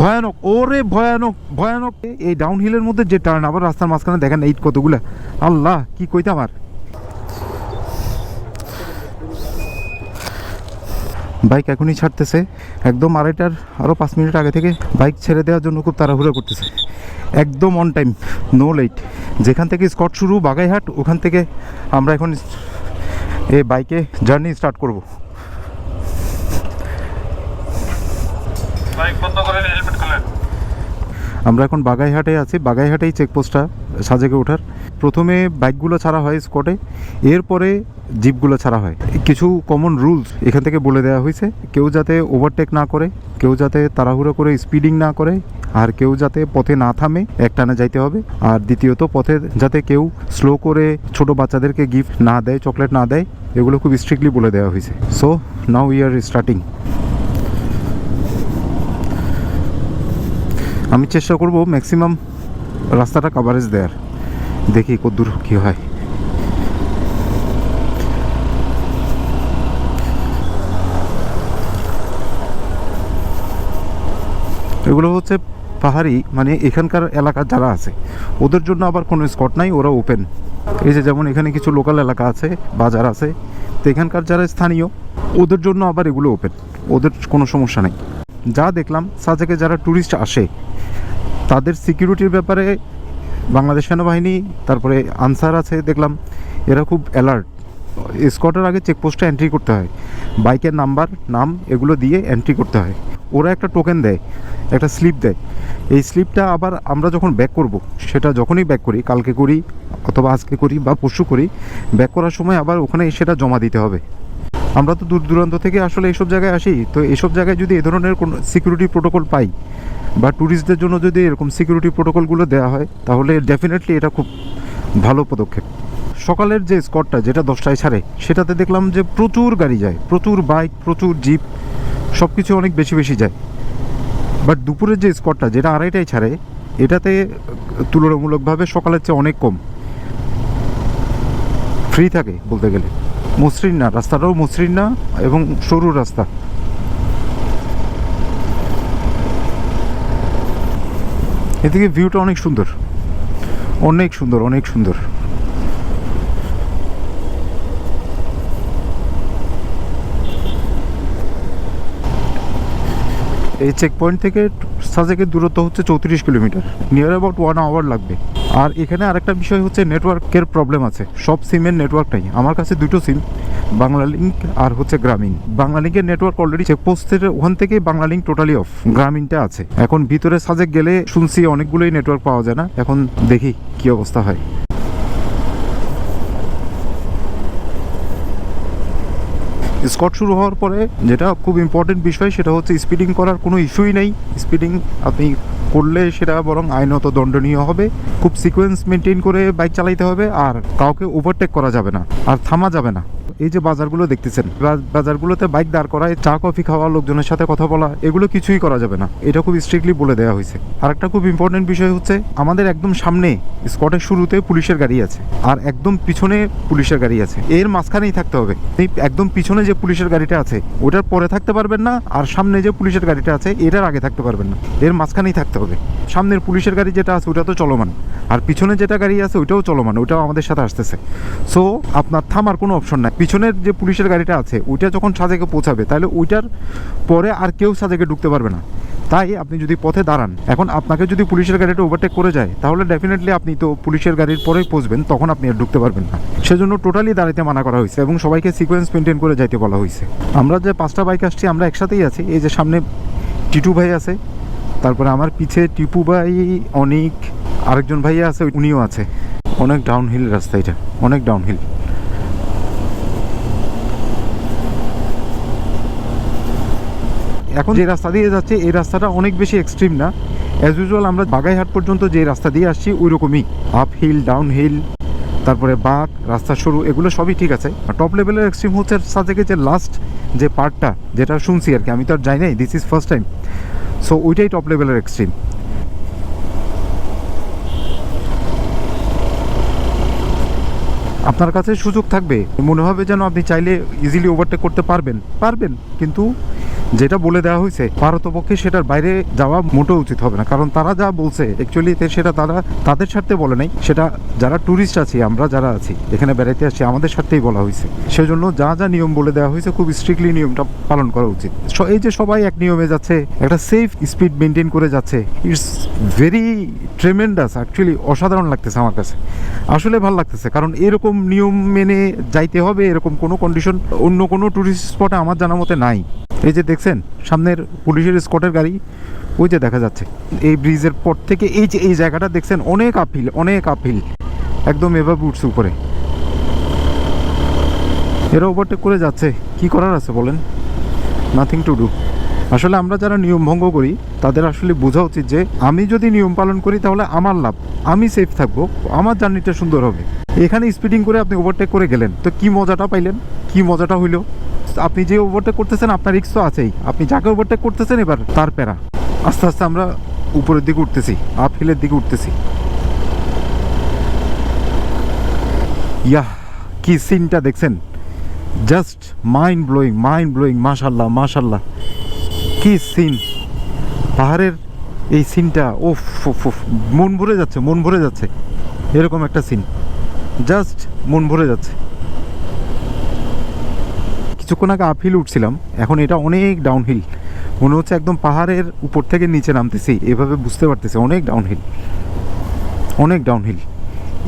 ভয়ানক, ওরে ভয়ানক ভয়ানক। এই ডাউন হিলের মধ্যে যে টার্ন আবার রাস্তার মাঝখানে দেখেন এইট কতগুলো। আল্লাহ, কি কইতাম আর? বাইক এখনই ছাড়তেছে। একদম আড়াইটার আরও পাঁচ মিনিট আগে থেকে বাইক ছেড়ে দেওয়ার জন্য খুব তাড়াহুড়ো করতেছে। একদম অন টাইম নো লেট যেখান থেকে স্কট শুরু, বাগাইহাট, ওখান থেকে আমরা এখন এই বাইকে জার্নি স্টার্ট করব বাইক বন্ধ করেন হেলমেট খুলেন আমরা এখন বাগাইহাটে আছি। বাগাইহাটেই চেকপোস্টটা সাজেকে ওঠার। প্রথমে বাইকগুলো ছাড়া হয় স্কটে, এরপরে জিপগুলো ছাড়া হয়। কিছু কমন রুলস এখান থেকে বলে দেওয়া হয়েছে। কেউ যাতে ওভারটেক না করে, কেউ যাতে তাড়াহুড়ো করে স্পিডিং না করে, আর কেউ যাতে পথে না থামে একটানে যাইতে হবে। আর দ্বিতীয়ত, পথে যাতে কেউ স্লো করে ছোট বাচ্চাদেরকে গিফট না দেয় চকলেট না দেয়, এগুলো খুব স্ট্রিক্টলি বলে দেওয়া হয়েছে। So now we are starting আমি চেষ্টা করব ম্যাক্সিমাম রাস্তাটা কাভারেজ দেয়ার। দেখি কদ্দূর কী হয়। এগুলো হচ্ছে পাহাড়ি মানে এখানকার এলাকার যারা আছে, ওদের জন্য আবার কোনো স্পট নাই, ওরা ওপেন এই যে যেমন এখানে কিছু লোকাল এলাকা আছে, বাজার আছে, তো এখানকার যারা স্থানীয়, ওদের জন্য আবার এগুলো ওপেন ওদের কোনো সমস্যা নেই। যা দেখলাম, সাজেকে যারা ট্যুরিস্ট আসে, তাদের সিকিউরিটির ব্যাপারে বাংলাদেশ সেনাবাহিনী, তারপরে আনসার আছে, দেখলাম, এরা খুব অ্যালার্ট স্কটের আগে চেকপোস্টে এন্ট্রি করতে হয়। বাইকের নাম্বার নাম, এগুলো দিয়ে এন্ট্রি করতে হয়। ওরা একটা টোকেন দেয়, একটা স্লিপ দেয়। এই স্লিপটা আবার আমরা যখন ব্যাক করব, সেটা যখনই ব্যাক করি, কালকে করি, অথবা আজকে করি বা পরশু করি ব্যাক করার সময় আবার ওখানে সেটা জমা দিতে হবে। আমরা তো দূর দূরান্ত থেকে আসলে এইসব জায়গায় আসি। তো এইসব জায়গায় যদি এ ধরনের কোনো সিকিউরিটি প্রোটোকল পাই বা ট্যুরিস্টদের জন্য যদি এরকম সিকিউরিটি প্রোটোকলগুলো দেওয়া হয়, তাহলে ডেফিনেটলি এটা খুব ভালো পদক্ষেপ। সকালের যে স্কটটা যেটা দশটায় ছাড়ে, সেটাতে দেখলাম যে প্রচুর গাড়ি যায়, প্রচুর বাইক প্রচুর জিপ সব কিছু অনেক বেশি বেশি যায়। বাট দুপুরের যে স্কটটা যেটা আড়াইটায় ছাড়ে, এটাতে তুলনামূলকভাবে সকালের চেয়ে অনেক কম। ফ্রি থাকে বলতে গেলে। মসৃণ না, রাস্তাটাও মসৃণ না এবং সরু রাস্তা। এদিকে ভিউটা অনেক সুন্দর। অনেক সুন্দর অনেক সুন্দর। এই চেক পয়েন্ট থেকে সাজেকের দূরত্ব হচ্ছে চৌত্রিশ kilometre. Near about one hour লাগবে। আর এখানে আরেকটা বিষয় হচ্ছে নেটওয়ার্কের প্রবলেম আছে। সব সিমের নেটওয়ার্ক নেই। আমার কাছে দুটো সিম বাংলা লিঙ্ক আর হচ্ছে গ্রামীণ। বাংলা লিঙ্কের নেটওয়ার্ক অলরেডি চেকপোস্টের ওখান থেকে বাংলা লিঙ্ক টোটালি অফ গ্রামীণটা আছে। এখন ভিতরে সাজেক গেলে শুনছি অনেকগুলোই নেটওয়ার্ক পাওয়া যায় না। এখন দেখি কি অবস্থা হয়। স্কট শুরু হওয়ার পরে যেটা খুব ইম্পর্টেন্ট বিষয়, সেটা হচ্ছে স্পিডিং করার কোনো ইস্যুই নেই। স্পিডিং আপনি করলে সেটা বরং আইনত দণ্ডনীয় হবে। খুব সিকোয়েন্স মেনটেন করে বাইক চালাইতে হবে আর কাউকে ওভারটেক করা যাবে না, আর থামা যাবে না। এই যে বাজারগুলো দেখতেছেন বাজারগুলোতে বাইক দাঁড় করায়, চা, কফি খাওয়া লোকজনের সাথে কথা বলা, এগুলো কিছুই করা যাবে না। এটা খুব স্ট্রিক্টলি বলে দেওয়া হয়েছে। আর একটা খুব ইম্পর্টেন্ট বিষয় হচ্ছে, আমাদের একদম সামনে স্কটের শুরুতে পুলিশের গাড়ি আছে, আর একদম পিছনে পুলিশের গাড়ি আছে। এর মাঝখানেই থাকতে হবে। একদম পিছনে যে পুলিশের গাড়িটা আছে, ওটার পরে থাকতে পারবেন না, আর সামনে যে পুলিশের গাড়িটা আছে, এটার আগে থাকতে পারবেন না। এর মাঝখানেই থাকতে হবে। সামনের পুলিশের গাড়ি যেটা আছে, ওটা তো চলমান। আর পিছনে যেটা গাড়ি আছে ওইটাও চলমান ওইটাও আমাদের সাথে আসতেছে। সো আপনার থামার কোনো অপশন নাই। পিছনের যে পুলিশের গাড়িটা আছে, ওইটা যখন সাজেকে পৌঁছাবে, তাহলে ওইটার পরে আর কেউ সাজেকে ঢুকতে পারবে না। তাই আপনি যদি পথে দাঁড়ান, এখন আপনাকে যদি পুলিশের গাড়িটা ওভারটেক করে যায়, তাহলে ডেফিনেটলি আপনি তো পুলিশের গাড়ির পরেই পৌঁছবেন, তখন আপনি আর ঢুকতে পারবেন না। সেজন্য টোটালি দাঁড়াইতে মানা করা হয়েছে এবং সবাইকে সিকোয়েন্স মেনটেন করে যাইতে বলা হয়েছে। আমরা যে পাঁচটা বাইক আসছি, আমরা একসাথেই আছি। এই যে সামনে টিটু ভাই আছে, তারপরে আমার পিছে টিপু ভাই, অনেক, আরেকজন ভাইয়া আছে, উনিও আছে। অনেক ডাউনহিল রাস্তা এটা, অনেক ডাউনহিল এখন যে রাস্তা দিয়ে যাচ্ছে, এই রাস্তাটা অনেক বেশি এক্সট্রিম না। অ্যাজ ইউজুয়াল আমরা বাগাইহাট পর্যন্ত যে রাস্তা দিয়ে আসছি ওই রকমই আপ হিল ডাউন হিল তারপরে বাঁক রাস্তা সরু, এগুলো সবই ঠিক আছে। টপ লেভেলের এক্সট্রিম হচ্ছে সাজেকে যে লাস্ট যে পার্টটা, যেটা শুনছি আর কি, আমি তো আর যাই নাই this is first time so ওইটাই টপ লেভেলের এক্সট্রিম আপনার কাছে সুযোগ থাকবে। মনে হবে যেন আপনি চাইলে ইজিলি ওভারটেক করতে পারবেন। পারবেন, কিন্তু যেটা বলে দেওয়া হয়েছে পারতপক্ষে সেটার বাইরে যাওয়া মোটেও উচিত হবে না। কারণ তারা যা বলছে অ্যাকচুয়ালি সেটা তারা তাদের স্বার্থে বলে নাই। সেটা যারা ট্যুরিস্ট আছি, আমরা যারা আছি, এখানে বেড়াইতে আসছি, আমাদের স্বার্থেই বলা হয়েছে। সেজন্য যা যা নিয়ম বলে দেওয়া হয়েছে, খুব স্ট্রিক্টলি নিয়মটা পালন করা উচিত। এই যে সবাই এক নিয়মে যাচ্ছে, একটা সেফ স্পিড মেনটেন করে যাচ্ছে ইটস ভেরি ট্রেমেন্ডাস অ্যাকচুয়ালি অসাধারণ লাগতেছে আমার কাছে। আসলে ভালো লাগতেছে, কারণ এরকম নিয়ম মেনে যাইতে হবে, এরকম কোনো কন্ডিশন অন্য কোনো ট্যুরিস্ট স্পটে আমার জানা মতে নাই। এই যে দেখছেন? সামনের পুলিশের স্কটের গাড়ি, ওই যে দেখা যাচ্ছে। এই ব্রিজের পর থেকে এই যে, এই জায়গাটা দেখছেন, অনেক আপিল অনেক আপিল একদম এভাবে উঠছে উপরে। এরা ওভারটেক করে যাচ্ছে। কি করার আছে বলেন? নাথিং টু ডু আসলে আমরা যারা নিয়ম ভঙ্গ করি, তাদের আসলে বোঝা উচিত যে, আমি যদি নিয়ম পালন করি, তাহলে আমার লাভ। আমি সেফ থাকব, আমার জার্নিটা সুন্দর হবে। এখানে স্পিডিং করে আপনি ওভারটেক করে গেলেন। তো কি মজাটা পাইলেন? কি মজাটা হইল? আপনি যে ওভারটেক করতেছেন, আপনার রিক্স তো আছেই। আপনি যাকে ওভারটেক করতেছেন, এবার তার প্যারা। আস্তে আস্তে আমরা উপরের দিকে উঠতেছি আপ হিলের দিকে উঠতেছি। ইয়া কি সিনটা দেখছেন? Just mind blowing mind blowing মাশাল্লাহ মাশাল্লাহ কি সিন পাহাড়ের এই সিনটা ও মন ভরে যাচ্ছে, মন ভরে যাচ্ছে। এরকম একটা সিন জাস্ট মন ভরে যাচ্ছে। কিছুক্ষণ আগে আপহিল উঠছিলাম, এখন এটা অনেক ডাউনহিল মনে হচ্ছে একদম পাহাড়ের উপর থেকে নিচে নামতেছি, এভাবে বুঝতে পারতেছি, অনেক ডাউনহিল অনেক ডাউনহিল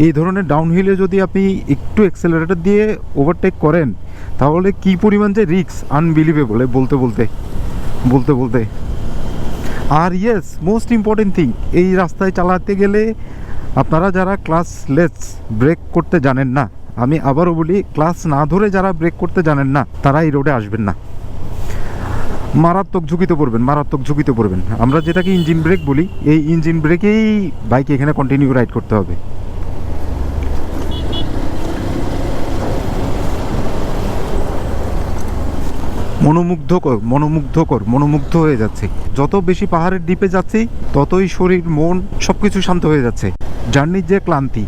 এই ধরনের ডাউনহিলে যদি আপনি একটু অ্যাক্সেলারেটর দিয়ে ওভারটেক করেন, তাহলে কি পরিমাণ যে রিক্স আনবিলিভেবল বলতে বলতে বলতে বলতে। আর ইয়েস মোস্ট ইম্পর্টেন্ট থিং এই রাস্তায় চালাতে গেলে আপনারা যারা ক্লাস লেস ব্রেক করতে জানেন না আমি আবারও বলি, ক্লাস না ধরে যারা ব্রেক করতে জানেন না, তারা এই রোডে আসবেন না। মারাত্মক ঝুঁকিতে পড়বেন, মারাত্মক ঝুঁকিতে পড়বেন। আমরা যেটাকে ইঞ্জিন ব্রেক বলি, এই ইঞ্জিন ব্রেকেই বাইক এখানে কন্টিনিউ রাইড করতে হবে। মনোমুগ্ধকর মনোমুগ্ধকর, মনোমুগ্ধ হয়ে যাচ্ছে। যত বেশি পাহাড়ের ডিপে যাচ্ছি, ততই শরীর, মন সব কিছু শান্ত হয়ে যাচ্ছে। জার্নির যে ক্লান্তি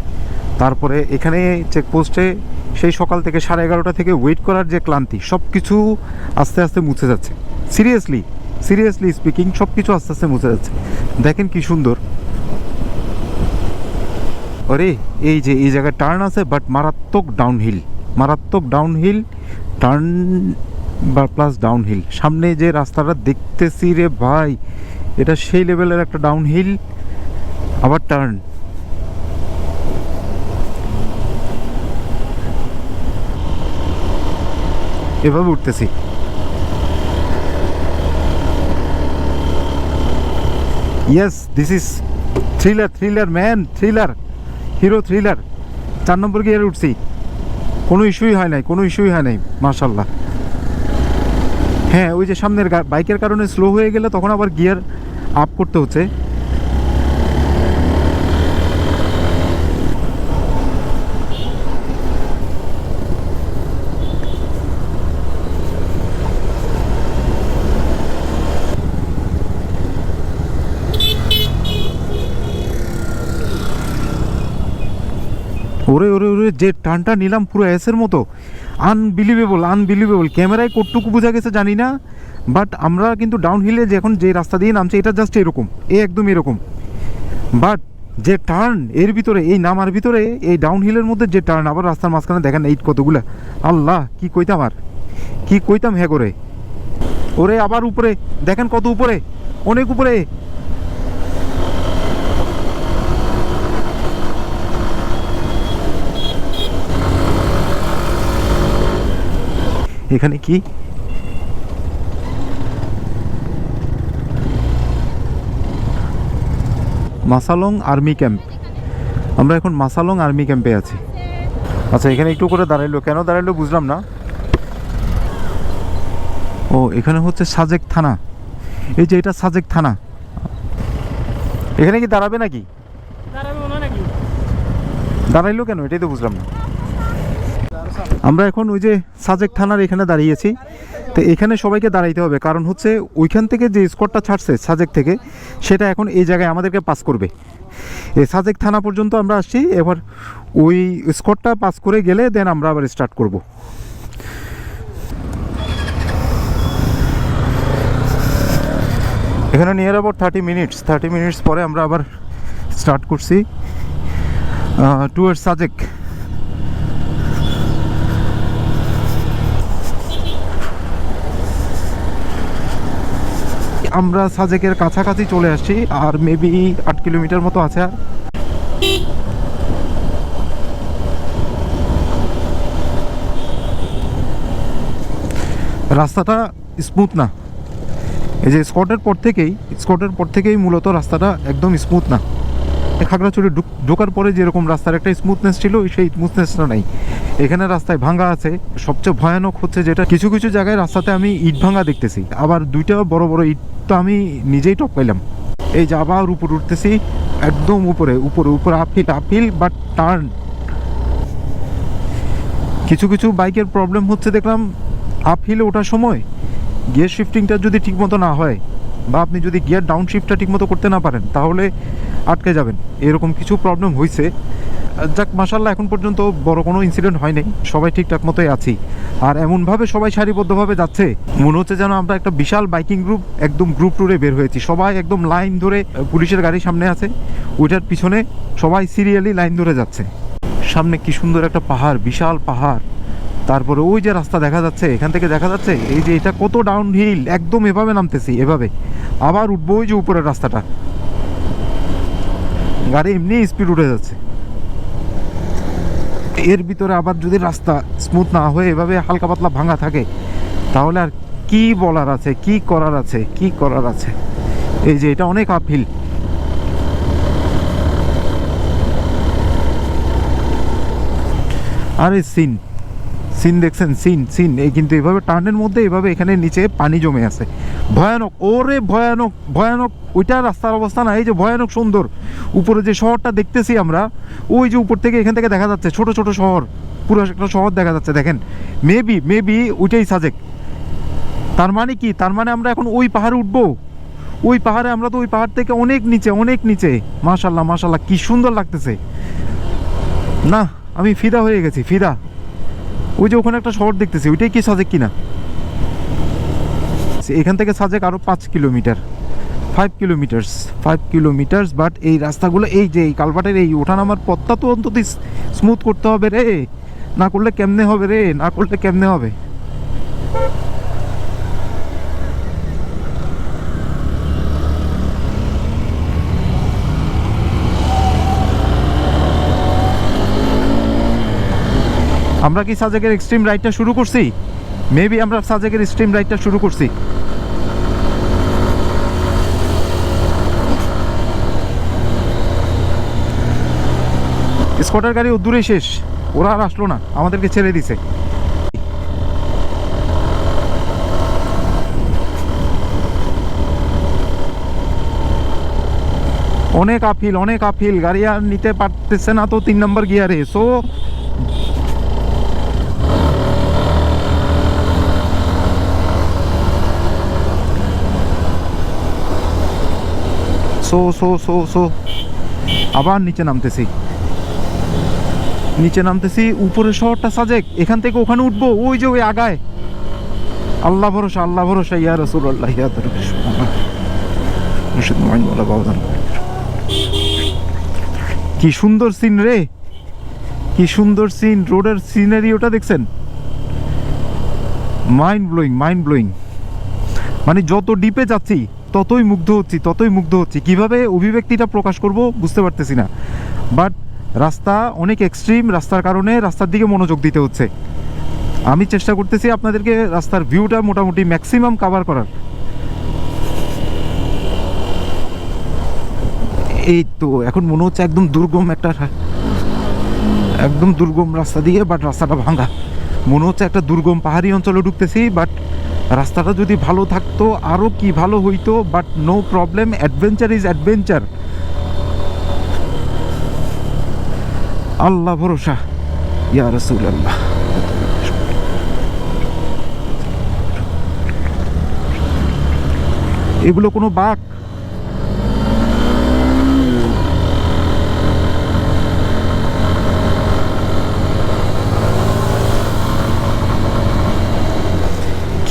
তারপরে এখানে চেকপোস্টে সেই সকাল থেকে সাড়ে এগারোটা থেকে ওয়েট করার যে ক্লান্তি সব কিছু আস্তে আস্তে মুছে যাচ্ছে। সিরিয়াসলি সিরিয়াসলি স্পিকিং সব কিছু আস্তে আস্তে মুছে যাচ্ছে। দেখেন কি সুন্দর। আরে, এই যে, এই জায়গায় টার্ন আছে বাট মারাত্মক ডাউনহিল মারাত্মক ডাউনহিল টার্ন বা প্লাস ডাউনহিল সামনে যে রাস্তাটা দেখতেছি রে ভাই, এটা সেই লেভেলের একটা ডাউনহিল আবার টার্ন এভাবে উঠতেছি। Yes this is thriller thriller man thriller hero thriller চার নম্বর গিয়ারে উঠছি। কোনো ইস্যুই হয় নাই, কোনো ইস্যুই হয় নাই মার্শাল্লাহ হ্যাঁ ওই যে সামনের বাইকের কারণে স্লো হয়ে গেলে তখন আবার গিয়ার আপ করতে হচ্ছে। ওরে ওরে ওরে, যে টানটা নিলাম পুরো অ্যাসের মতো। আনবিলিভেবল আনবিলিভেবল ক্যামেরায় কতটুকু বোঝা গেছে জানি না বাট আমরা কিন্তু ডাউন হিলে যে এখন যে রাস্তা দিয়ে নামছে, এটা জাস্ট এরকম, এ একদম এরকম। বাট যে টার্ন এর ভিতরে, এই নামার ভিতরে, এই ডাউন হিলের মধ্যে যে টার্ন আবার রাস্তার মাঝখানে দেখেন এইট কতগুলা। আল্লাহ, কি কইতাম আর? কি কইতাম হ্যাঁ করে? ওরে, আবার উপরে, দেখেন কত উপরে, অনেক উপরে। এখানে কি? Masalong army camp. আমরা এখন মাসালং আর্মি ক্যাম্পে আছি। আচ্ছা এখানে একটু করে দাঁড়াইলো। কেন দাঁড়াইলো বুঝলাম না। ও এখানে হচ্ছে সাজেক থানা। এই যে এটা সাজেক থানা। এখানে কি দাঁড়াবে নাকি? দাঁড়াইলো কেন? এটাই তো বুঝলাম না। আমরা এখন ওই যে সাজেক থানার এখানে দাঁড়িয়েছি। তো এখানে সবাইকে দাঁড়াইতে হবে, কারণ হচ্ছে ওইখান থেকে যে স্কটটা ছাড়ছে সাজেক থেকে, সেটা এখন এই জায়গায় আমাদেরকে পাস করবে। এই সাজেক থানা পর্যন্ত আমরা আসছি, এবার ওই স্কটটা পাস করে গেলে দেন আমরা আবার স্টার্ট করব। এখানে near about thirty minutes thirty minutes পরে আমরা আবার স্টার্ট করছি। টুয়ার্ড সাজেক। আমরা সাজেকের কাছাকাছি চলে আসছি, আর মেবি আট কিলোমিটার মতো আছে। আর রাস্তাটা স্মুথ না। এই যে স্কটের পর থেকেই স্কটের পর থেকেই মূলত রাস্তাটা একদম স্মুথ না। খাগড়াছড়ি ঢুক- ঢোকার পরে যেরকম রাস্তার একটা স্মুথনেস ছিল, সেই স্মুথনেসটা নাই। এখানে রাস্তায় ভাঙা আছে। সবচেয়ে ভয়ানক হচ্ছে যেটা, কিছু কিছু জায়গায় রাস্তাতে আমি ইট ভাঙা দেখতেছি। আবার দুইটা বড় বড় ইট তো আমি নিজেই টপ পাইলাম। এই যে আবার উপর উঠতেছি, একদম উপরে উপরে উপরে আপিল আপিল বাট টার্ন কিছু কিছু বাইকের প্রবলেম হচ্ছে দেখলাম আপ হিলে ওঠার সময় গিয়ার শিফটিংটা যদি ঠিক মতো না হয় বা আপনি যদি গিয়ার ডাউন শিফটটা ঠিকমতো করতে না পারেন, তাহলে আটকে যাবেন। এরকম কিছু প্রবলেম হয়েছে যাক মাসাল্লাহ এখন পর্যন্ত বড় কোনো ইনসিডেন্ট হয়নি সবাই ঠিকঠাক মতোই আছি। আর এমনভাবে সবাই সারিবদ্ধভাবে যাচ্ছে, মনে হচ্ছে যেন আমরা একটা বিশাল বাইকিং গ্রুপ একদম গ্রুপ ট্যুরে বের হয়েছি। সবাই একদম লাইন ধরে পুলিশের গাড়ি সামনে আছে। ওইটার পিছনে সবাই সিরিয়ালি লাইন ধরে যাচ্ছে। সামনে কি সুন্দর একটা পাহাড়, বিশাল পাহাড়। তারপরে ওই যে রাস্তা দেখা যাচ্ছে, এখান থেকে দেখা যাচ্ছে, এই যে এটা কত ডাউন হিল একদম এভাবে নামতেছি, এভাবে। আবার উঠবো ওই যে উপরের রাস্তাটা। গাড়ি এমনি স্পিড উঠে যাচ্ছে। এর ভিতরে আবার যদি রাস্তা স্মুথ না হয়ে এভাবে হালকা পাতলা ভাঙা থাকে, তাহলে আর কি বলার আছে, কি করার আছে, কি করার আছে? এই যে এটা অনেক আপহিল আরে সিন। সিন দেখছেন? Scene scene. এই কিন্তু এভাবে টার্নের মধ্যে এভাবে এখানে নিচে পানি জমে আছে। ভয়ানক, ওরে ভয়ানক ভয়ানক, ওইটা রাস্তার অবস্থা না, এই যে ভয়ানক সুন্দর। উপরে যে শহরটা দেখতেছি আমরা, ওই যে উপর থেকে এখান থেকে দেখা যাচ্ছে ছোট ছোট শহর। পুরো একটা শহর দেখা যাচ্ছে, দেখেন। মেবি মেবি ওইটাই সাজেক তার মানে কি? তার মানে আমরা এখন ওই পাহাড়ে উঠবো। ওই পাহাড়ে আমরা তো ওই পাহাড় থেকে অনেক নিচে অনেক নিচে। মাশাল্লাহ মাশাল্লাহ কি সুন্দর লাগতেছে। না, আমি ফিদা হয়ে গেছি, ফিদা। ওই যে ওখানে একটা শহর দেখতেছি, ওইটাই কি সাজেক কিনা? এখান থেকে সাজেক আরও পাঁচ kilometre five kilometres five kilometres but এই রাস্তাগুলো, এই যে এই কালভার্টের এই ওঠানামার পথটা তো অন্তত স্মুথ করতে হবে রে। না করলে কেমনে হবে রে? না করলে কেমনে হবে? আমরা কি সাজেকের এক্সট্রিম রাইডটা শুরু করছি? মেবি আমরা সাজেকের এক্সট্রিম রাইডটা শুরু করছি। স্কটার গাড়ি দূরে শেষ। ওরা আর আসলো না। আমাদেরকে ছেড়ে দিছে। অনেক আপিল অনেক আপিল গাড়ি আর নিতে পারতেছে না তো তিন নম্বর গিয়ারে। So so so so so আবার নিচে নামতেছি। নিচে নামতেছি, উপরে শহরটা সাজেক। এখান থেকে ওখানে উঠবো, ওই যে ওই আগায়। আল্লাহ ভরসা আল্লাহ ভরসা, ইয়া রসুল আল্লাহ ইয়া। কি সুন্দর সিন রে। কি সুন্দর সিন। রোডের সিনারি ওটা দেখছেন? মাইন্ড ব্লোয়িং মাইন্ড ব্লোয়িং মানে যত ডিপে যাচ্ছি ততই মুগ্ধ হচ্ছি, ততই মুগ্ধ হচ্ছি। কীভাবে অভিব্যক্তিটা প্রকাশ করব বুঝতে পারতেছি না। বাট রাস্তা অনেক এক্সট্রিম রাস্তার কারণে রাস্তার দিকে মনোযোগ দিতে হচ্ছে। আমি চেষ্টা করতেছি আপনাদেরকে রাস্তার ভিউটা মোটামুটি ম্যাক্সিমাম কাভার করার। এই তো, এখন মনে হচ্ছে একদম দুর্গম একটা একদম দুর্গম রাস্তা দিয়ে বাট রাস্তাটা ভাঙা। মনে হচ্ছে একটা দুর্গম পাহাড়ি অঞ্চলে ঢুকতেছি বাট রাস্তাটা যদি ভালো থাকতো আরও কি ভালো হইতো but no problem adventure is adventure Allah ভরসা। ইয়া রসুল আল্লাহ এগুলো কোনো বাঘ?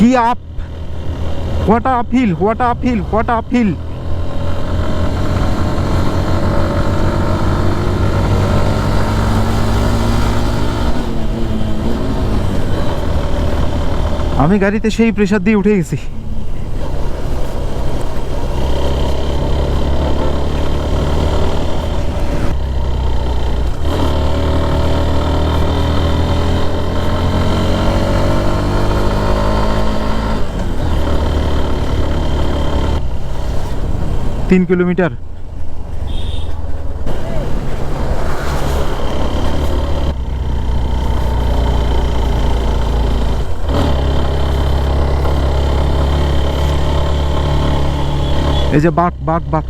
কি up? What uphill what uphill what uphill আমি গাড়িতে সেই প্রেশার দিয়ে উঠে গেছি। তিন কিলোমিটার। এই যে বাঘ বাঘ বাঘ।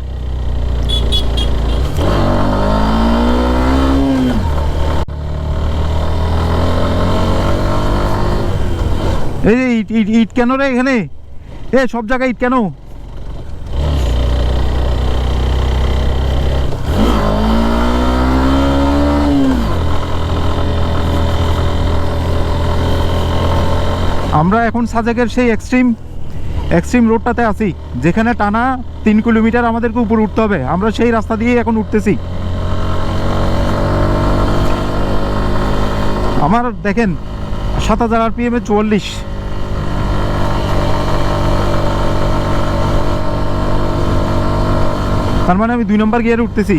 এই ইট ইট কেন রে এখানে? এ, সব জায়গায় ইট কেন? আমরা এখন সাজেকের সেই এক্সট্রিম এক্সট্রিম রোডটাতে আছি, যেখানে টানা তিন কিলোমিটার আমাদেরকে উপরে উঠতে হবে। আমরা সেই রাস্তা দিয়ে এখন উঠতেছি। আমার দেখেন, সাত হাজার আর পি এম এ চুয়াল্লিশ। তার মানে আমি দুই নম্বর গিয়ারে উঠতেছি।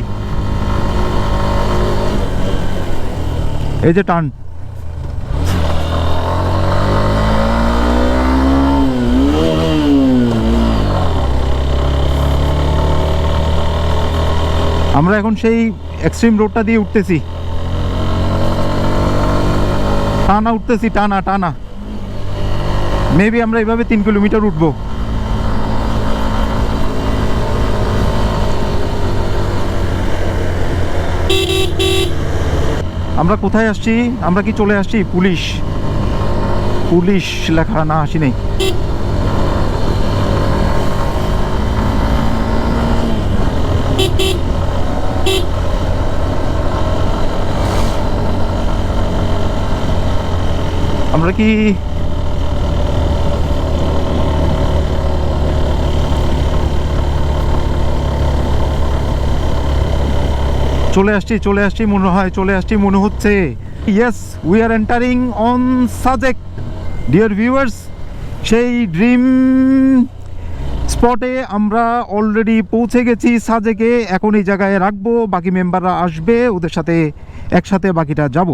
এই যে টান। আমরা এখন সেই এক্সট্রিম রোডটা দিয়ে উঠতেছি। টানা উঠতেছি, টানা টানা। মেবি আমরা এভাবে তিন কিলোমিটার উঠবো। আমরা কোথায় আসছি? আমরা কি চলে আসছি? পুলিশ। পুলিশ লেখা না, আসি নেই। আমরা কি চলে আসছি চলে আসছি মনে হয়, চলে আসছি মনে হচ্ছে। Yes we are entering on Sajek dear viewers সেই ড্রিম স্পটে আমরা অলরেডি পৌঁছে গেছি সাজেকে এখন এই জায়গায় রাখব, বাকি মেম্বাররা আসবে, ওদের সাথে একসাথে বাকিটা যাব।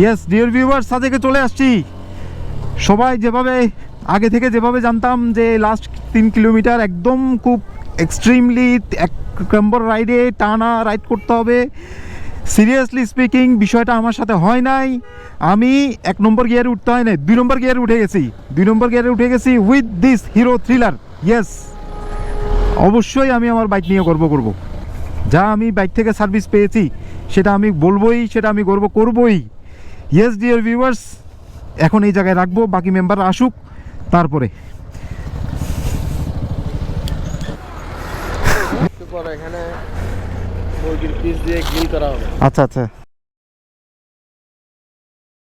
ইয়েস ডিয়ার ভিউয়ার সাজেকে চলে আসছি। সবাই যেভাবে, আগে থেকে যেভাবে জানতাম যে লাস্ট তিন কিলোমিটার একদম খুব এক্সট্রিমলি এক নম্বর রাইডে টানা রাইড করতে হবে। সিরিয়াসলি স্পিকিং বিষয়টা আমার সাথে হয় নাই। আমি এক নম্বর গিয়ারে উঠতে হয় নাই, দুই নম্বর গিয়ারে উঠে গেছি। দুই নম্বর গিয়ারে উঠে গেছি with this hero thriller yes অবশ্যই আমি আমার বাইক নিয়ে গর্ব করব। যা আমি বাইক থেকে সার্ভিস পেয়েছি, সেটা আমি বলবোই, সেটা আমি গর্ব করবই। ইয়েস ডিয়ার ভিউয়ার্স এখন এই জায়গায় রাখব বাকি মেম্বার আসুক তারপরে। এখানে মুরগির পিস দিয়ে গ্রিল করা হবে। আচ্ছা আচ্ছা।